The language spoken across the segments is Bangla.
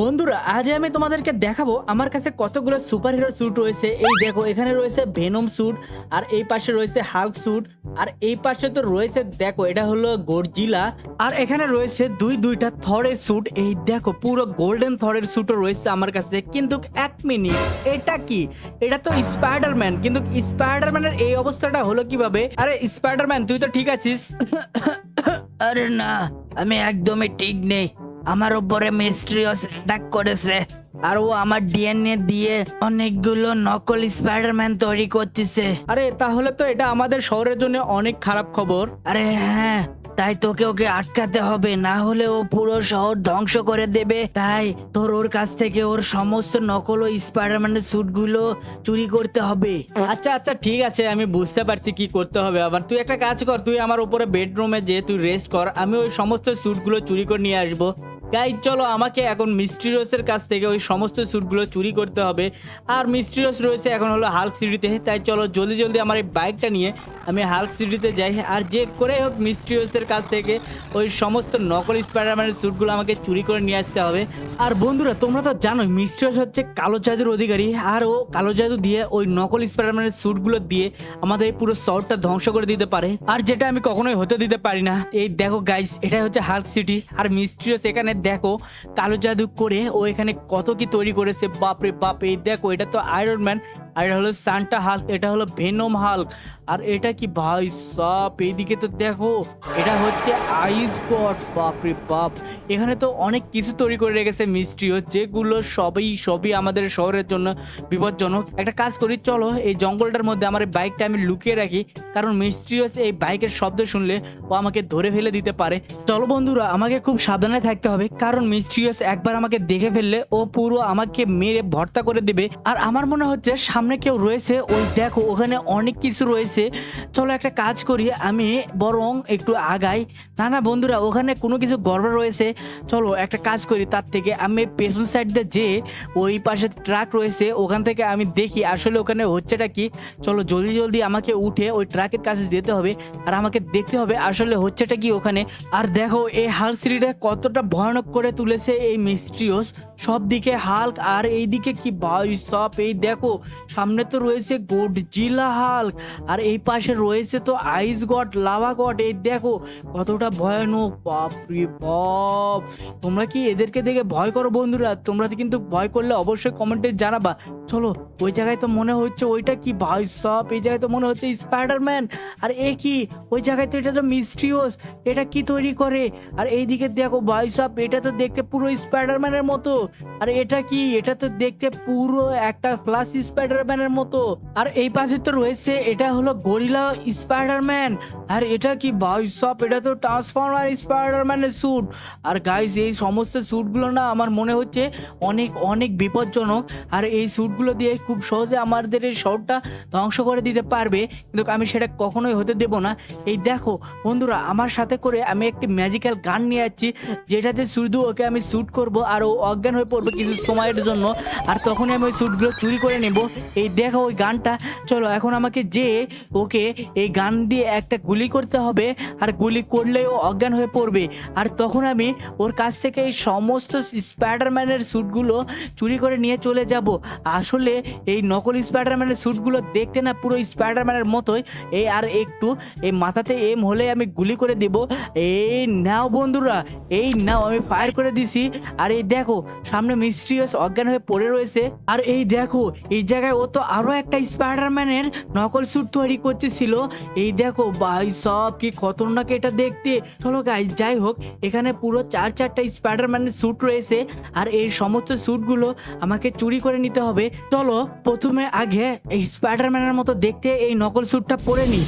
বন্ধুরা, আজ আমি তোমাদেরকে দেখাবো আমার কাছে কতগুলো সুপার হিরো স্যুট রয়েছে। এই দেখো, এখানে রয়েছে ভেনম স্যুট আর এই পাশে রয়েছে হাল্ক স্যুট আর এই পাশে তো রয়েছে, দেখো, এটা হলো গর্জিলা আর এখানে রয়েছে দুই দুইটা থরের স্যুট এই দেখো, পুরো গোল্ডেন থরের স্যুটও রয়েছে আমার কাছে। কিন্তু এক মিনিট এটা কি? এটা তো স্পাইডারম্যান কিন্তু স্পাইডারম্যানের এই অবস্থাটা হলো কীভাবে? আরে স্পাইডারম্যান তুই তো ঠিক আছিস। আরে না, আমি একদমই ঠিক নেই। আমার উপরে মিস্ট্রিয়াস অ্যাটাক করেছে। আর ও আমার ডিএনএ দিয়ে অনেকগুলো নকল স্পাইডারম্যান তৈরি করতেছে। আরে তাহলে তো এটা আমাদের শহরের জন্য অনেক খারাপ খবর। আরে হ্যাঁ তাই তোকে ওকে আটকাতে হবে না হলে ও পুরো শহর ধ্বংস করে দেবে। তাই তোর ওর কাছ থেকে ওর সমস্ত নকল ও স্পাইডারম্যানের স্যুটগুলো চুরি করতে হবে। আচ্ছা আচ্ছা ঠিক আছে আমি বুঝতে পারছি কি করতে হবে আবার। তুই একটা কাজ কর তুই আমার উপরে বেডরুমে যে তুই রেস্ট কর আমি ওই সমস্ত স্যুটগুলো চুরি করে নিয়ে আসব। গাই চলো আমাকে এখন মিস্ট্রিয়াসের কাছ থেকে ওই সমস্ত স্যুটগুলো চুরি করতে হবে। আর মিস্ট্রিয়াস রয়েছে এখন হলো হাল্ক সিটিতে তাই চলো জলদি জলদি আমার এই বাইকটা নিয়ে আমি হাল্ক সিটিতে যাই। আর যে করে হোক মিস্ট্রিয়াসের কাছ থেকে ওই সমস্ত নকল স্পাইডারম্যানের স্যুটগুলো আমাকে চুরি করে নিয়ে আসতে হবে। আর বন্ধুরা, তোমরা তো জানোই মিস্ট্রিয়াস হচ্ছে কালো জাদুর অধিকারী, আর ও কালো জাদু দিয়ে ওই নকল স্পাইডারম্যানের স্যুটগুলো দিয়ে আমাদের এই পুরো শহরটা ধ্বংস করে দিতে পারে। আর যেটা আমি কখনোই হতে দিতে পারি না। এই দেখো গাইস এটাই হচ্ছে হাল্ক সিটি আর মিস্ট্রিয়াস এখানে দেখো কালো জাদু করে ও এখানে কত কি তৈরি করেছে, বাপরে বাপ, এই দেখো, এটা তো আয়রন ম্যান আর এটা হলো সান্টা হাল্ক, এটা হলো ভেনম হাল্ক। আর এটা কি ভাই সাপ? এইদিকে তো দেখো, এটা হচ্ছে আইস গড, বাপরে বাপ। এখানে তো অনেক কিছু তৈরি করে রেখেছে মিস্ট্রিও, যেগুলো সবই সবই আমাদের শহরের জন্য বিপজ্জনক। একটা কাজ করি, চলো, এই জঙ্গলটার মধ্যে আমার বাইকটা আমি লুকিয়ে রাখি, কারণ মিস্ট্রিয়াস এই বাইকের শব্দ শুনলে ও আমাকে ধরে ফেলে দিতে পারে। চলো বন্ধুরা, আমাকে খুব সাবধানে থাকতে হবে, কারণ মিস্ট্রিয়াস একবার আমাকে দেখে ফেললে ও পুরো আমাকে মেরে ভর্তা করে দেবে। আর আমার মনে হচ্ছে সামনে কেউ রয়েছে, ওই দেখো ওখানে অনেক কিছু রয়েছে। চলো একটা কাজ করি, আমি বরং একটু আগাই। না না, বন্ধুরা, ওখানে কোনো কিছু গড়বড় রয়েছে। চলো একটা কাজ করি, তার থেকে আমি পেছন সাইড দিয়ে যে ওই পাশে ট্রাক রয়েছে, ওখান থেকে আমি দেখি আসলে ওখানে হচ্ছেটা কি। চলো জলদি জলদি আমাকে উঠে ওই ট্রাকের কাছে যেতে হবে আর আমাকে দেখতে হবে আসলে হচ্ছেটা কি ওখানে। আর দেখো এই হাল সিটিটা কতটা ভয়ানক করে তুলেছে এই মিস্ট্রিওস। সব দিকে হাল্ক আর এইদিকে কি ভাই সব, এই দেখো সামনে তো রয়েছে গোডজিলা হাল্ক আর এই পাশে রয়েছে তো আইস গড লাভা গড এই দেখো কতটা ভয়ানক, বাপরে বাপ। তোমরা কি এদেরকে দেখে ভয় করো বন্ধুরা? তোমরা কিন্তু ভয় করলে অবশ্যই কমেন্টে জানাবা। চলো, ওই জায়গায় তো মনে হচ্ছে ওইটা কি ভাই সব এই জায়গায় তো মনে হচ্ছে স্পাইডারম্যান আর এ কি? ওই জায়গায় তো এটা তো মিস্ট্রিওস এটা কি তৈরি করে? আর এই দিকে দেখো ভাই সব এটা তো দেখতে পুরো স্পাইডারম্যানের মতো। আর এটা কি? এটা তো দেখতে পুরো একটা ক্লাস স্পাইডারম্যানের মতো। আর এই পাশে তো রয়েছে, এটা হলো গরিলা স্পাইডারম্যান আর এটা কি ভাই সব এটা তো ট্রান্সফর্মার স্পাইডারম্যানের স্যুট আর গাইস এই সমস্ত স্যুটগুলো না আমার মনে হচ্ছে অনেক অনেক বিপজ্জনক। আর এই স্যুটগুলো দিয়ে খুব সহজে আমাদের এই শহরটা ধ্বংস করে দিতে পারবে। কিন্তু আমি সেটা কখনোই হতে দেব না। এই দেখো, বন্ধুরা, আমার সাথে করে আমি একটি ম্যাজিক্যাল গান নিয়ে যাচ্ছি যেটাতে শুধু ওকে আমি শ্যুট করব আর ও অজ্ঞান হয়ে পড়বে কিছু সময়ের জন্য। আর তখনই আমি ওই শ্যুটগুলো চুরি করে নেব। এই দেখো, ওই গানটা। চলো, এখন আমাকে যে ওকে এই গান দিয়ে একটা গুলি করতে হবে, আর গুলি করলে ও অজ্ঞান হয়ে পড়বে। আর তখন আমি ওর কাছ থেকে এই সমস্ত স্পাইডারম্যানের স্যুটগুলো চুরি করে নিয়ে চলে যাব। আসলে এই নকল স্পাইডারম্যানের স্যুটগুলো দেখতে না পুরো স্পাইডারম্যানের মতোই। এই আর একটু, এই মাথাতে এম হলে আমি গুলি করে দেব। এই নাও বন্ধুরা, এই নাও, আমি ফায়ার করে দিছি। আর এই দেখো, সামনে মিস্ট্রিয়াস অজ্ঞান হয়ে পড়ে রয়েছে। আর এই দেখো, এই জায়গায় ও তো আরও একটা স্পাইডারম্যানের নকল স্যুট তৈরি করতেছিল। এই দেখো, ভাই, সব কি খতরনাক এটা দেখতে। চলো গাইজ যাই হোক, এখানে পুরো চার চারটা স্পাইডারম্যানের স্যুট রয়েছে। আর এই সমস্ত স্যুটগুলো আমাকে চুরি করে নিতে হবে। চলো, প্রথমে আগে এই স্পাইডারম্যানের মতো দেখতে এই নকল স্যুটটা পরে নিই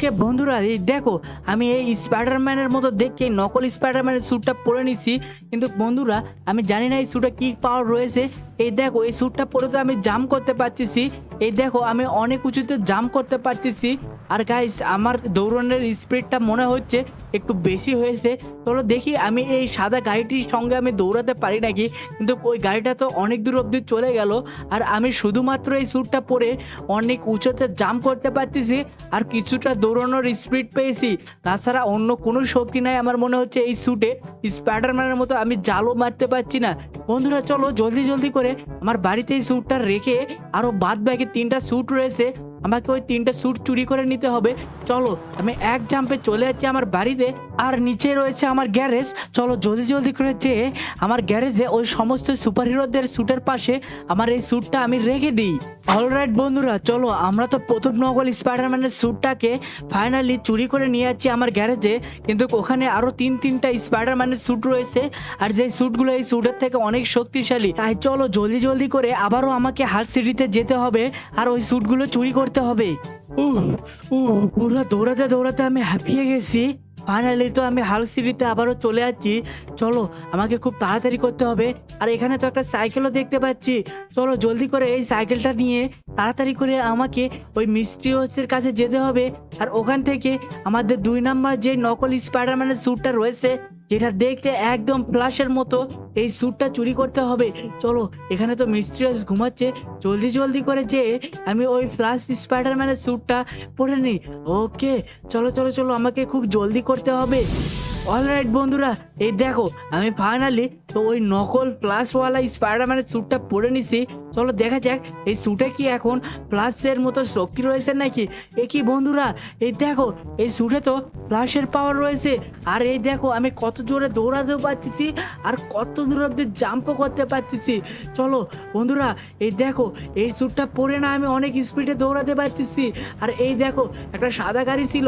কে বন্ধুরা, এই দেখো, আমি এই স্পাইডারম্যানের মতো দেখে এই নকল স্পাইডারম্যানের স্যুটটা পরে নিছি। কিন্তু বন্ধুরা, আমি জানি না এই স্যুটে কি পাওয়ার রয়েছে। এই দেখো, এই স্যুটটা পরে তো আমি জাম করতে পারতেছি। এই দেখো, আমি অনেক উঁচুতে জাম করতে পারতেছি। আর গাইস আমার দৌড়ানোর স্পিডটা মনে হচ্ছে একটু বেশি হয়েছে। চলো দেখি, আমি এই সাদা গাড়িটির সঙ্গে আমি দৌড়াতে পারি নাকি? কিন্তু ওই গাড়িটা তো অনেক দূর অবধি চলে গেল। আর আমি শুধুমাত্র এই স্যুটটা পরে অনেক উঁচুতে জাম্প করতে পারতেছি। আর কিছুটা দৌড়ানোর স্পিড পেয়েছি। তাছাড়া অন্য কোনো শক্তি নাই আমার মনে হচ্ছে এই স্যুটে স্পাইডারম্যানের মতো আমি জালও মারতে পারছি না। বন্ধুরা, চলো জলদি জলদি করে আমার বাড়িতে এই স্যুটটা রেখে আরও বাদ বাকি তিনটা স্যুট রয়েছে, আমাকে ওই তিনটা স্যুট চুরি করে নিতে হবে। চলো, আমি এক জাম্পে চলে যাচ্ছি আমার বাড়িতে। আর নিচে রয়েছে আমার গ্যারেজ। চলো জলদি জলদি করে যেয়ে আমার গ্যারেজে ওই সমস্ত সুপার হিরোদের স্যুটের পাশে আমার এই স্যুটটা আমি রেখে দিই। অলরাইট বন্ধুরা চলো আমরা তো প্রথম নকল স্পাইডারম্যানের স্যুটটাকে ফাইনালি চুরি করে নিয়ে যাচ্ছি আমার গ্যারেজে। কিন্তু ওখানে আরও তিন তিনটা স্পাইডারম্যানের স্যুট রয়েছে। আর যে স্যুটগুলো এই স্যুটের থেকে অনেক শক্তিশালী তাই চলো জলদি জলদি করে আবারও আমাকে হাল সিটিতে যেতে হবে আর ওই স্যুটগুলো চুরি করতে হবে। উহ, উহ, পুরো দৌড়াতে দৌড়াতে আমি হাঁপিয়ে গেছি। ফাইনালি তো আমি হাল সিটিতে আবারও চলে যাচ্ছি। চলো, আমাকে খুব তাড়াতাড়ি করতে হবে। আর এখানে তো একটা সাইকেলও দেখতে পাচ্ছি। চলো, জলদি করে এই সাইকেলটা নিয়ে তাড়াতাড়ি করে আমাকে ওই মিস্ট্রি হাউসের কাছে যেতে হবে। আর ওখান থেকে আমাদের দুই নাম্বার যে নকল স্পাইডারম্যানের স্যুটটা রয়েছে যেটা দেখতে একদম ফ্লাশের মতো, এই স্যুটটা চুরি করতে হবে। চলো, এখানে তো মিস্ট্রিয়াস ঘুমাচ্ছে। জলদি জলদি করে যে, আমি ওই ফ্লাশ স্পাইডারম্যানের স্যুটটা পরে নিই। ওকে, চলো চলো চলো, আমাকে খুব জলদি করতে হবে। অলরাইট বন্ধুরা এই দেখো, আমি ফাইনালি তো ওই নকল প্লাসওয়ালা স্পাইডারম্যানের স্যুটটা পরে নিছি। চলো দেখা যাক, এই স্যুটে কি এখন প্লাসের মতো শক্তি রয়েছে নাকি? এ কি বন্ধুরা, এই দেখো, এই স্যুটে তো প্লাসের পাওয়ার রয়েছে। আর এই দেখো, আমি কত জোরে দৌড়াতেও পারতেছি আর কত দূর অব্দি জাম্পও করতে পারতেছি। চলো, বন্ধুরা, এই দেখো, এই স্যুটটা পরে না আমি অনেক স্পিডে দৌড়াতে পারতেছি। আর এই দেখো, একটা সাদা গাড়ি ছিল।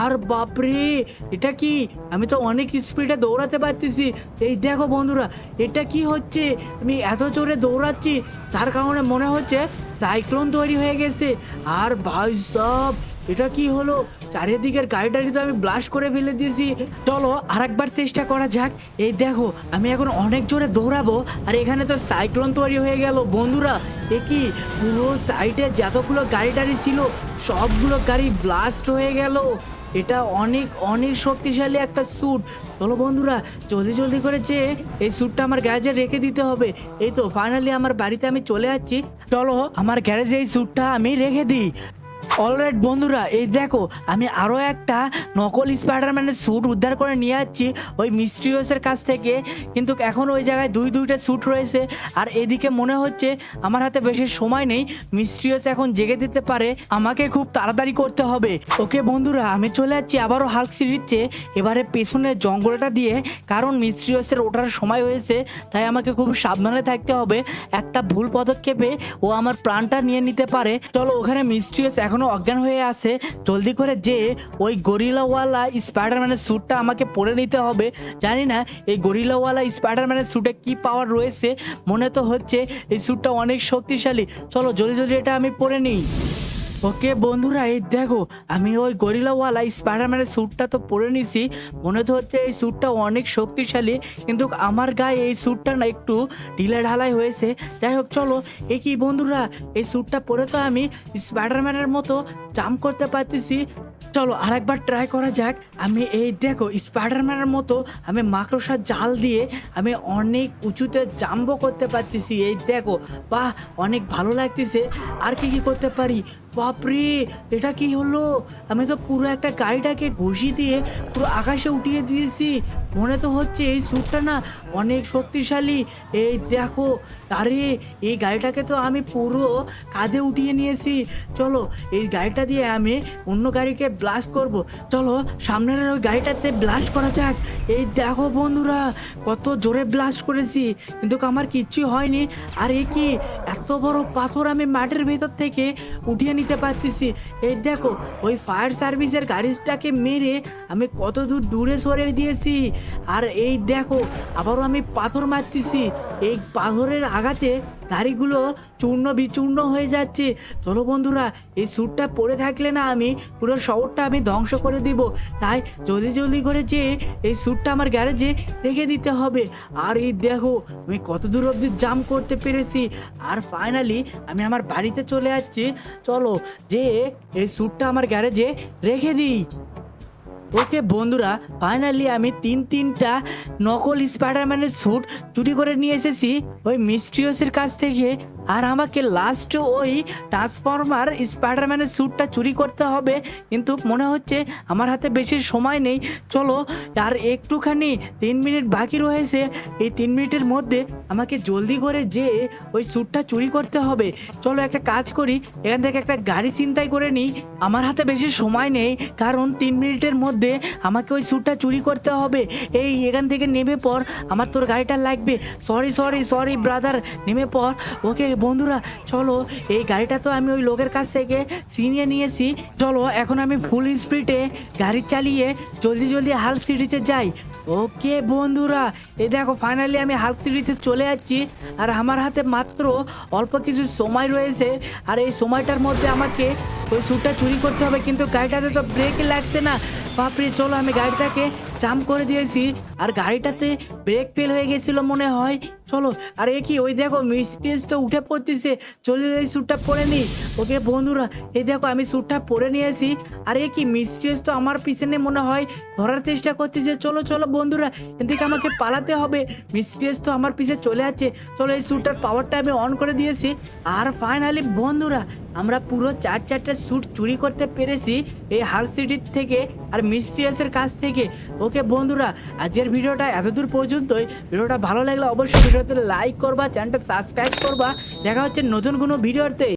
আর বাপরে, এটা কি? আমি তো অনেক স্পিডে দৌড়াতে পারতেছি। এই দেখো বন্ধুরা, এটা কি হচ্ছে? আমি এত জোরে দৌড়াচ্ছি, যার কারণে মনে হচ্ছে সাইক্লোন তৈরি হয়ে গেছে। আর ভাই সব, এটা কি হলো? চারিদিকের গাড়িটারি তো আমি ব্লাস্ট করে ফেলে দিয়েছি। চলো আরেকবার চেষ্টা করা যাক। এই দেখো, আমি এখন অনেক জোরে দৌড়াবো, আর এখানে তো সাইক্লোন তৈরি হয়ে গেল। বন্ধুরা, এ কি? পুরো সাইডে যতগুলো গাড়ি টাড়ি ছিল, সবগুলো গাড়ি ব্লাস্ট হয়ে গেল। এটা অনেক অনেক শক্তিশালী একটা স্যুট চলো বন্ধুরা, জলদি জলদি করে যে এই স্যুটটা আমার গ্যারেজে রেখে দিতে হবে। এই তো ফাইনালি আমার বাড়িতে আমি চলে যাচ্ছি চলো, আমার গ্যারেজে এই স্যুটটা আমি রেখে দিই। অলরাইট বন্ধুরা, এই দেখো, আমি আরও একটা নকল স্পাইডারম্যানের স্যুট উদ্ধার করে নিয়ে যাচ্ছি ওই মিস্ট্রিয়াসের কাছ থেকে। কিন্তু এখন ওই জায়গায় দুই, দুইটা স্যুট রয়েছে। আর এদিকে মনে হচ্ছে আমার হাতে বেশি সময় নেই। মিস্ট্রিয়াস এখন জেগে দিতে পারে। আমাকে খুব তাড়াতাড়ি করতে হবে। ওকে বন্ধুরা, আমি চলে যাচ্ছি আবারও হাল্ক সিরিজে এবারে পেছনের জঙ্গলটা দিয়ে, কারণ মিস্ট্রিয়াসের ওঠার সময় হয়েছে, তাই আমাকে খুব সাবধানে থাকতে হবে। একটা ভুল পদক্ষেপে ও আমার প্রাণটা নিয়ে নিতে পারে। চলো, ওখানে মিস্ট্রিয়াস এখনও অজ্ঞান হয়ে আছে, জলদি করে যে ওই গরিলাওয়ালা স্পাইডারম্যানের স্যুটটা আমাকে পরে নিতে হবে। জানি না, এই গরিলাওয়ালা স্পাইডারম্যানের স্যুটে কি পাওয়ার রয়েছে। মনে তো হচ্ছে এই স্যুটটা অনেক শক্তিশালী। চলো, জলদি জলদি এটা আমি পরে নিই। ওকে, বন্ধুরা, এই দেখো, আমি ওই গরিলাওয়ালা স্পাইডারম্যানের স্যুটটা তো পরে নিছি। মনে তো হচ্ছে এই স্যুটটা অনেক শক্তিশালী, কিন্তু আমার গায়ে এই স্যুটটা না একটু ঢিলে ঢালাই হয়েছে। যাই হোক, চলো, এ কি বন্ধুরা, এই স্যুটটা পরে তো আমি স্পাইডারম্যানের মতো জাম্প করতে পারতেছি। চলো, আরেকবার ট্রাই করা যাক। আমি এই দেখো স্পাইডারম্যানের মতো আমি মাকড়সার জাল দিয়ে আমি অনেক উঁচুতে জাম্পও করতে পারতেছি। এই দেখো, বাহ, অনেক ভালো লাগতেছে। আর কি কি করতে পারি? বাপরে, এটা কি হলো? আমি তো পুরো একটা গাড়িটাকে ঘুষি দিয়ে পুরো আকাশে উঠিয়ে দিয়েছি। মনে তো হচ্ছে এই স্যুটটা না অনেক শক্তিশালী। এই দেখো, আরে, এই গাড়িটাকে তো আমি পুরো কাঁধে উঠিয়ে নিয়েছি। চলো, এই গাড়িটা দিয়ে আমি অন্য গাড়িকে ব্লাস্ট করব। চলো, সামনের ওই গাড়িটাতে ব্লাস্ট করা যাক। এই দেখো বন্ধুরা, কত জোরে ব্লাস্ট করেছি। কিন্তু আমার কিচ্ছু হয়নি। আর এ কি, এত বড় পাথর আমি মাটির ভেতর থেকে উঠিয়ে নিতে পারতেছি। এই দেখো, ওই ফায়ার সার্ভিসের গাড়িটাকে মেরে আমি কত দূর দূরে সরে দিয়েছি। আর এই দেখো, আবারও আমি পাথর মারতেছি। এই পাথরের আঘাতে গাড়িগুলো চূর্ণ বিচূর্ণ হয়ে যাচ্ছে। চলো বন্ধুরা, এই স্যুটটা পরে থাকলে না আমি পুরো শহরটা আমি ধ্বংস করে দিব। তাই জলদি জলদি করে যে এই স্যুটটা আমার গ্যারেজে রেখে দিতে হবে। আর এই দেখো, আমি কত দূর অবধি জাম করতে পেরেছি। আর ফাইনালি আমি আমার বাড়িতে চলে যাচ্ছি। চলো যে এই স্যুটটা আমার গ্যারেজে রেখে দিই। ওকে বন্ধুরা ফাইনালি আমি তিন তিনটা নকল স্পাইডারম্যানের স্যুট চুরি করে নিয়ে এসেছি ওই মিস্ট্রিয়াসের কাছ থেকে। আর আমাকে লাস্ট ওই ট্রান্সফরমার স্পাইডারম্যানের স্যুটটা চুরি করতে হবে। কিন্তু মনে হচ্ছে আমার হাতে বেশি সময় নেই। চলো, আর একটুখানি তিন মিনিট বাকি রয়েছে। এই তিন মিনিটের মধ্যে আমাকে জলদি করে যে ওই স্যুটটা চুরি করতে হবে। চলো একটা কাজ করি, এখান থেকে একটা গাড়ি চিন্তাই করে নিই। আমার হাতে বেশি সময় নেই, কারণ তিন মিনিটের মধ্যে আমাকে ওই স্যুটটা চুরি করতে হবে। এই, এখান থেকে নেমে পর আমার তোর গাড়িটা লাগবে। সরি সরি সরি ব্রাদার নেমে পর ওকে, বন্ধুরা, চলো। এই গাড়িটা তো আমি ওই লোকের কাছ থেকে ছিনিয়ে নিয়েছি। চলো, এখন আমি ফুল স্পিডে গাড়ি চালিয়ে জলদি জলদি হাল সিটিতে যাই। ওকে, বন্ধুরা, এ দেখো ফাইনালি আমি হাল্ক সিটিতে চলে যাচ্ছি। আর আমার হাতে মাত্র অল্প কিছু সময় রয়েছে। আর এই সময়টার মধ্যে আমাকে ওই স্যুটটা চুরি করতে হবে, কিন্তু গাড়িটাতে তো ব্রেক লাগছে না। বাপরে, চলো আমি গাড়িটাকে জাম করে দিয়েছি, আর গাড়িটাতে ব্রেক ফেল হয়ে গেছিল মনে হয়। চলো, আর এ কি, ওই দেখো মিস্টেজ তো উঠে পড়তেছে। চলে, এই স্যুটটা পরে নিই ওকে বন্ধুরা, এই দেখো, আমি স্যুটটা পরে নিয়েছি। আর এ কি মিস্টেজ তো আমার পিছনে মনে হয় ধরার চেষ্টা করতেছে। চলো চলো বন্ধুরা, এদিকে আমাকে পালাতে হবে। মিস্টেজ তো আমার পিছে চলে যাচ্ছে। চলো, এই স্যুটটার পাওয়ারটা আমি অন করে দিয়েছি। আর ফাইনালি বন্ধুরা, আমরা পুরো চার চারটা স্যুট চুরি করতে পেরেছি এই হার সিটির থেকে আর মিস্ট্রিয়াসের কাছ থেকে। ওকে বন্ধুরা, আজকের ভিডিওটা এতদূর পর্যন্তই। ভিডিওটা ভালো লাগলে অবশ্যই ভিডিওতে লাইক করবা চ্যানেলটা সাবস্ক্রাইব করবা। দেখা হচ্ছে নতুন কোনো ভিডিওতে।